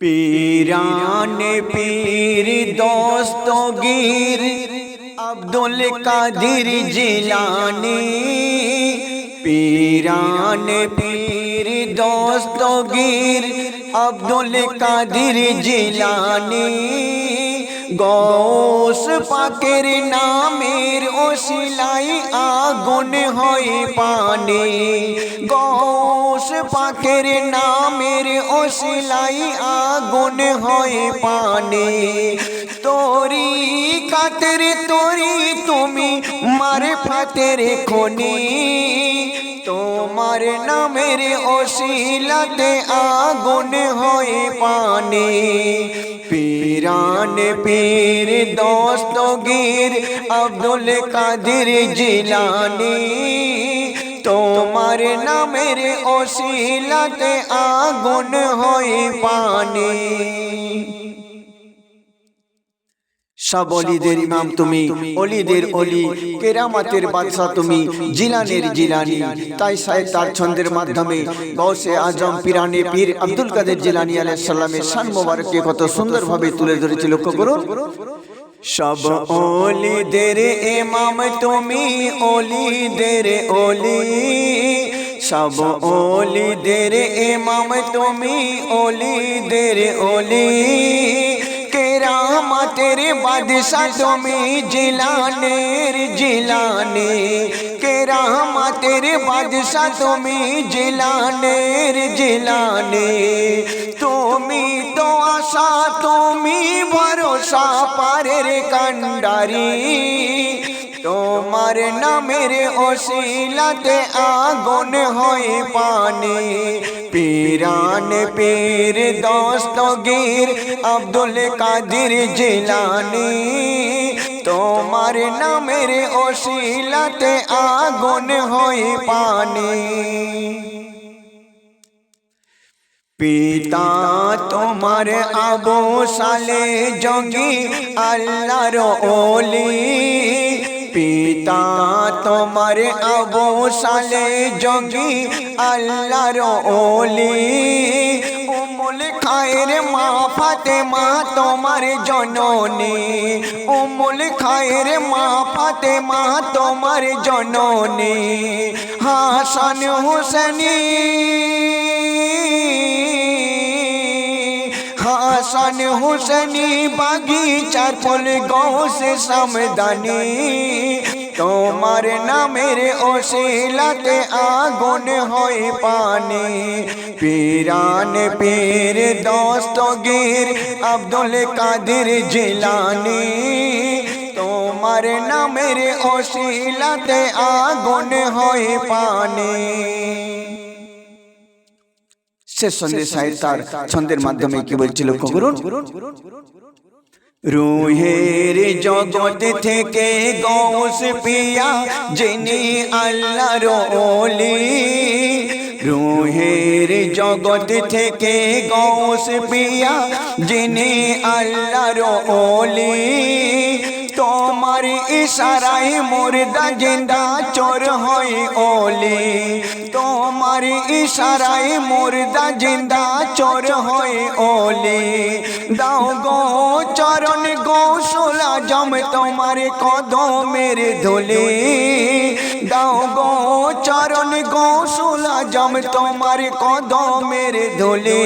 পীরান পীর দস্তগীর আব্দুল কাদির জিলানি পীরান পীর দস্তগীর আব্দুল কাদির জিলানি গৌস পাকের নামের ওসিলাই আগুন হয় পানি। গৌস পাকের নামের ওসিলাই আগুন হয় পানি। তোরি কাতের তোরি তুমি মারে ফাতের খনি। তোমার নামের ওসিলাতে আগুন হয়ে পানি। পীরান পীর দস্তগীর আব্দুল কাদির জিলানি। তোমার নামের ওসিলাতে আগুন হয়ে পানি। সব অলিদের ইমাম তুমি অলিদের অলি কেরামাতের বাদশা তুমি জিলানের জিলানি তাই সাহেব তার ছন্দের মাধ্যমে গৌসে আজম পিরানে পীর আব্দুল কাদের জিলানি আলাইহিস সালামের শান মোবারককে কত সুন্দরভাবে তুলে ধরেছে লক্ষ্য করুন। সব অলিদের ইমাম তুমি অলিদের অলি। সব অলিদের ইমাম তুমি অলিদের অলি। কেরামতের বাদশা তুমি জিলানের জিলানে কেরামতের বাদশা তুমি জিলানের জিলানে তুমি তো আশা তুমি ভরসা পারের কান্ডারি তোমার নামের অশিলাতে আগুন হয় পানি পীরান পীর দস্তগীর আব্দুল কাদির জিলানি। তোমার নামের অশিলাতে আগুন হয় পানি। পিতা তোমার আবু সালে জঙ্গি, আল্লাহর ওলি। পিতা তোমার আবু সালে জঙ্গি আল্লাহর ওলি। উমুল খায়ের মা ফাতেমা তোমার জননী। উমুল খায়ের মা ফাতেমা তোমার জননী। হাসান হুসেনী। হাসান হুসেনি বাগিচার ফল গৌসে সামদানি। তোমার নামের ওসিলাতে আগুন হয় পানি। পীরান পীর দস্তগীর আব্দুল কাদির জিলানি। তোমার নামের ওসিলাতে আগুন হয় পানি। শেষ সন্ধ্যে সাহেব তার ছন্দের মাধ্যমে কি বলছিল লক্ষ্য করুন রুহের জগৎ থেকে গৌস পিয়া যিনি আল্লাহর ওলি। রুহের জগৎ থেকে গৌস পিয়া যিনি আল্লাহর ওলি। তোমার ইশারায় মুর্দা জিন্দা চোর হয় ওলি তোমার ইশারায় মুর্দা জিন্দা চোর হয় ওলি দাও গো চরণ গৌসুল আজম তোমার কদমের ধুলি দাও গো চরণ গৌসুল আজম তোমার কদমের ধুলি,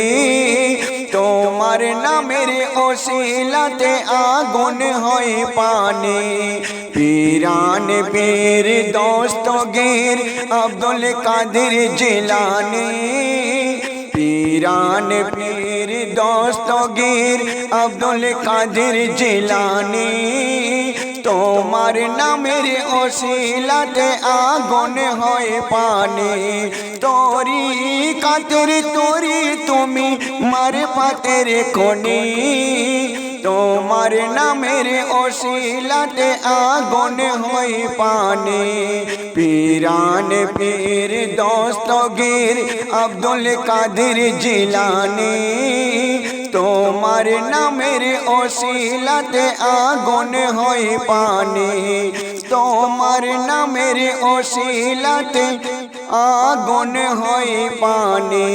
তোমার নামের ওসিলাতে আগুন হয় পানি। পীরান পীর দস্তগীর আব্দুল কাদের জিলানি। পীরান পীর দস্তগীর আব্দুল কাদের জিলানি। তোমার নামের ওসিলাতে আগুন হয় পানি। তোরি কাতের তোরি তুমি মার পাতের কোনি তোমার নামের ওসিলাতে আগুন হয় পানি। পীরান পীর দস্তগীর আব্দুল কাদের জিলানি। তোমার নামের অশিলাতে আগুন হয় পানি। তোমার নামের অশিলাতে আগুন হয় পানি।